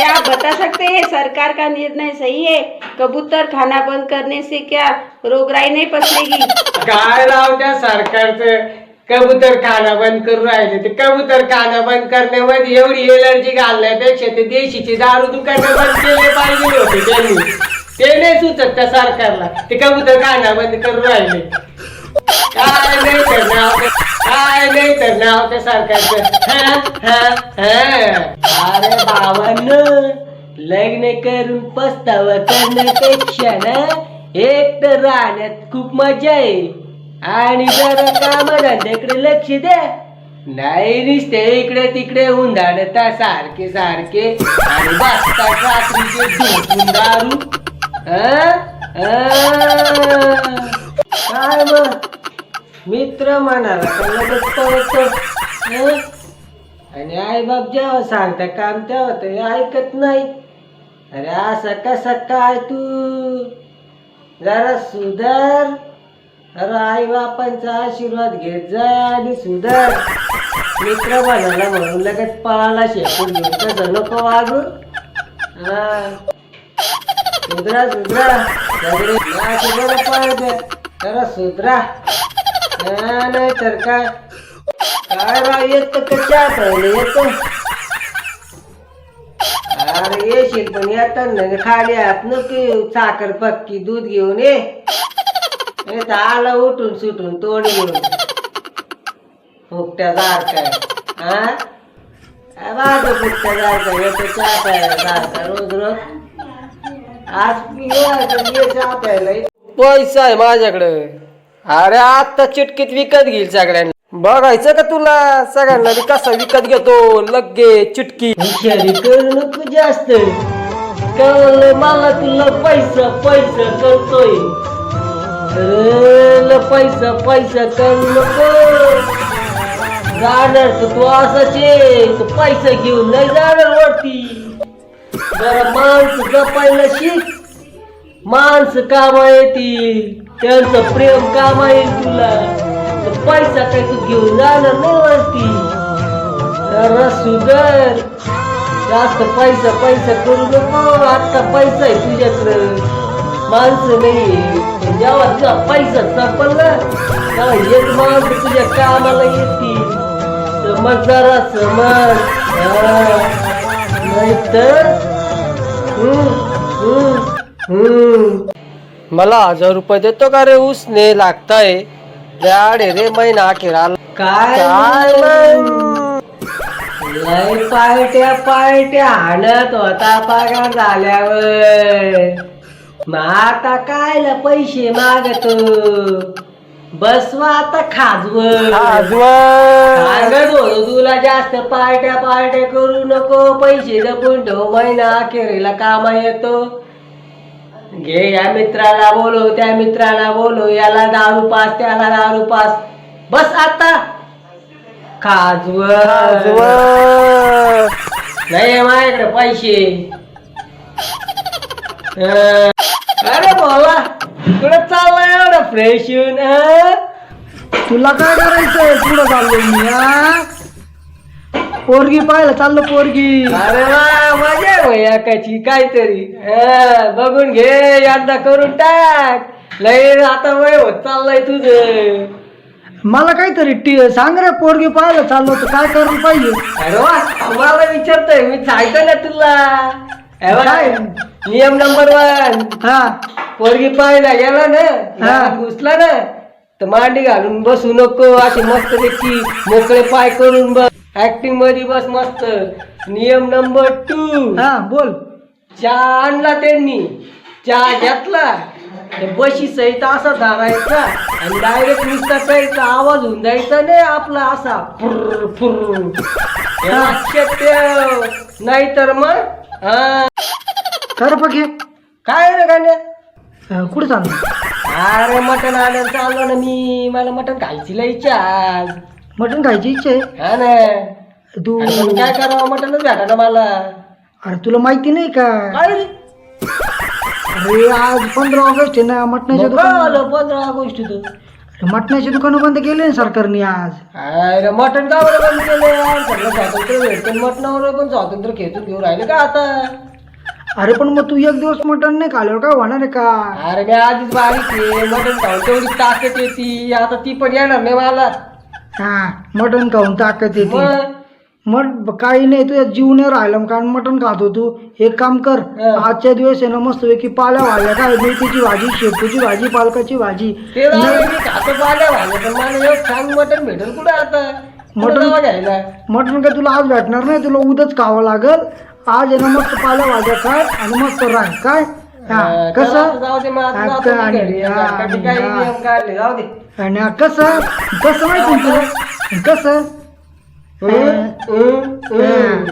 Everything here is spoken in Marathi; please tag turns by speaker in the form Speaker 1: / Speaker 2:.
Speaker 1: क्या आप बता सकते हैं? सरकार का निर्णय सही है? कबूतर खाना बंद करने से क्या रोगराई नहीं पसरेगी?
Speaker 2: काय राव त्या सरकारचं? कबूतर खाना बंद करून राहिले ते. कबूतर खाना बंद करण्यामध्ये एवढी एलर्जी घालण्यापेक्षा ते देशीचे दारू दुकानं बंद केले पाहिजे होते त्यांनी. ते नाही सुचत त्या सरकारला. ते कबूतर खाना बंद करून राहिले. काय नाही तर नाव? त्या- काय नाही तर नाव त्या सरकारचं अरे बाबांनो लग्न करून पस्तावा करण्यापेक्षा ना एक तर राहण्यात खूप मजा आहे. आणि जरा कामधंद्याकडे लक्ष द्या. नाही नुसते इकडे तिकडे उंधाडता सारखे सारखे. आणि बसतात रात्रीचे झोपून दारू. हं? हं. काय मग मित्र म्हणाला का आणि आई बाप जेव्हा सांगता काम तेव्हा ते ऐकत नाही. अरे असं कसं काय तू? जरा सुधार. अरे आई बापांचा आशीर्वाद घेत जा आणि सुधार. मित्र म्हणाला म्हणून लगेच पळाला शेपूट घेऊन. तसं नको वागू. सुधरा सुधरा. सगळे पाहिजे जरा सुधरा. नाही तर काय? काय राव येत कशा पाहिले येत. अरे येशील पण येताना खाली आत. नको साखर पक्की दूध घेऊन ये. तर आलं उठून सुटून तोंड घेऊन. फुकट्या सारखा हा माझं फुकट्या सारखं येतो चहा प्यायला सारखा रोज रोज? आज पिऊ ये चहा प्यायला पैसा आहे माझ्याकडं. अरे आता चिटकीत विकत घेईल सगळ्यांना. बघायचं का तुला? सगळ्यांना मी कसा विकत घेतो? लगे चिटकी. हुशारी करू नको जास्त. कळलं मला तुला पैसा पैसा कळतोय. अरे ल पैसा पैसा करू नको. जाणार तर तू असाच? आहे तू पैसा घेऊन नाही जाणार वरती. जरा माणसं जपायला शिक. माणसं कामा येतील त्यांचं प्रेम कामा येईल तुला. तर पैसा काही तू घेऊन जाणार नाही वरती. सुगर. जास्त पैसा पैसा करू नको. आता पैसा आहे तुझ्याकडं. माणसं नाही. जेव्हा तुझा पैसा संपला तेव्हा एक माणसं तुझ्या कामाला येतील. समज जरा समज. नाही तर मला हजार रुपये देतो का रे उसने लागताय. अरे रे महिना आला काय लय पार्ट्या पार्ट्या हाणत होता पगार झाल्यावर. मग आता कायला पैसे मागतो? बसवा आता खाजवं सांगत होतो तुला जास्त पार्ट्या पार्ट्या करू नको. पैसे जपून ठेव महिना अखेरीला कामा येतो. घे या मित्राला बोलो त्या मित्राला बोलो याला दारू पास त्याला दारू पास. बस आता. खाजव नाही माझ्याकडे पैसे. अं, अरे बोला कुठं चाललाय एवढं फ्रेश येऊन अं?
Speaker 3: तुला काय करायचंय? पुढं चाललोय मी हा पोरगी पाहिलं चाललो पोरगी.
Speaker 2: अरे वा मजा आहे भैया काची काहीतरी. हा, बघून घे यंदा करून टाक. लय आता वय होत चाललंय तुझं.
Speaker 3: मला काहीतरी टी सांग रे पोरगी पाहिलं चाललो तर काय करून पाहिजे
Speaker 2: अरे वा मला विचारतोय मी सांगतो ना तुला. हे बघ,
Speaker 3: काय?
Speaker 2: नियम नंबर वन.
Speaker 3: हा.
Speaker 2: पोरगी पाहायला गेला ना
Speaker 3: हा.
Speaker 2: घरात घुसला ना तर मांडी घालून बसू नको असे मस्त मोकळे पाय करून बस. ऍक्टिंगमध्ये बस मस्त. नियम नंबर टू
Speaker 3: हा बोल.
Speaker 2: चहा आणला त्यांनी. चहा घेतला. बशी सहित असा धरायचा आणि डायरेक्ट नुसता प्यायचा. आवाज होऊन जायचा नाही आपला असा. फुर फुर हे लक्षात ठेव नाहीतर मग हा.
Speaker 3: कर बघे
Speaker 2: काय रे गाण्या?
Speaker 3: कुठे चाललो?
Speaker 2: अरे मटण आणायला चाललो ना मी. मला मटण खायची लय इच्छा आज.
Speaker 3: मटण खायची इच्छा आहे
Speaker 2: हा ना.
Speaker 3: तू
Speaker 2: अरे पण काय करावं? मटणच भेटा ना मला.
Speaker 3: अरे तुला माहिती नाही का?
Speaker 2: काय? रे
Speaker 3: अरे आज पंधरा ऑगस्ट आहे ना मटणाच्या
Speaker 2: मग काय
Speaker 3: दुकानात.
Speaker 2: आलं पंधरा ऑगस्ट तू.
Speaker 3: मटणाची दुकानं बंद केली ना सरकारने आज.
Speaker 2: अरे मटण का बरं बंद केलं यार सगळं स्वातंत्र्य भेटतं मटणावर पण स्वातंत्र्य खेचून घेऊन राहिले का आता?
Speaker 3: अरे पण मग तू एक दिवस मटण नाही खाल्यावर काय होणार आहे का?
Speaker 2: अरे मी आधीच बारीक आहे मटण खाऊन तेवढी ताकद येते. आता ती पण येणार नाही मला.
Speaker 3: हा मटण खाऊन ताकद येते.
Speaker 2: मग?
Speaker 3: मग काही नाही तुझ्या जीव नाही राहिला. मग कारण मटण खातो तू. एक काम कर
Speaker 2: हा.
Speaker 3: आजच्या दिवस आहे ना मस्त पैकी पाल्या वाढल्या काय? मेथीची भाजी शेपूची भाजी पालकाची भाजी.
Speaker 2: ते जाऊ दे, मी खातो पाहिलं भालं पण मला एवढं छान मटण भेटेल कुठं आता?
Speaker 3: मटण-
Speaker 2: मटण जावा घ्यायला?
Speaker 3: मटण काय तुला आज भेटणार नाही? तुला उद्याच खावं लागल. आज आहे ना मस्त पाल्या भाज्या खाय आणि मस्त राह काय? हा कसं?
Speaker 2: चला, जाऊ दे मग आता जातो मी
Speaker 3: आणि-
Speaker 2: घरी. सरकारने काही
Speaker 3: हा.
Speaker 2: नियम काढले जाऊ दे.
Speaker 3: आणि कसं? कसं माहिती तुला? कसं?
Speaker 2: हं, हं, हं.